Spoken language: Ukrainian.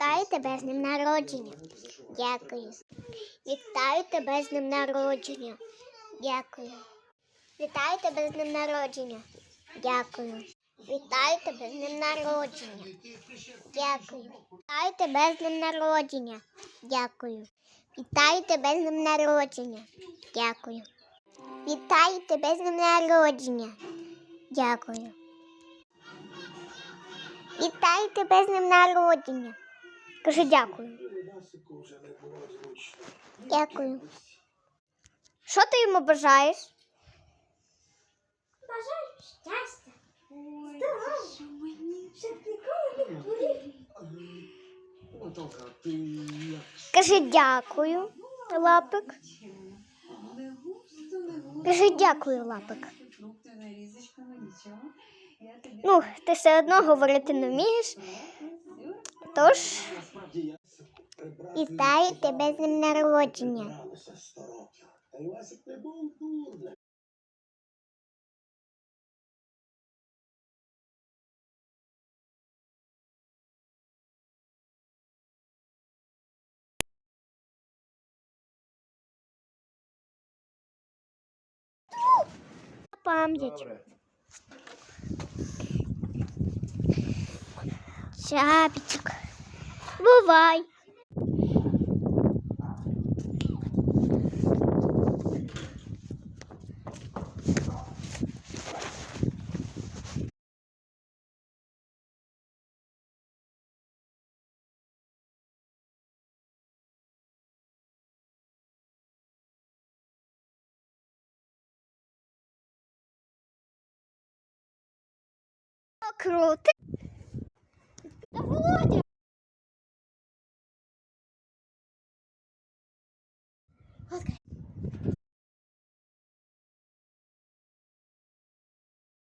Вітаю тебе з ним народження. Дякую. Вітаю тебе з днем народження. Дякую. Вітаю тебе з днем народження. Дякую. Вітаю тебе з днем народження. Дякую. Вітаю тебе з днем народження. Дякую. Вітаю тебе з днем народження. Дякую. Вітаю тебе з днем народження. Дякую. Вітаю тебе з днем народження. Кажи дякую. Дякую. Що ти йому бажаєш? Бажаю щастя. Кажи дякую, лапик. Кажи дякую, лапик. Ну, ти все одно говорити не вмієш, тож вітаю тебе з днем народження. Гралося 100. Та Івасик не був дурним. Пам'ять. Чапічок. Бувай. Володя.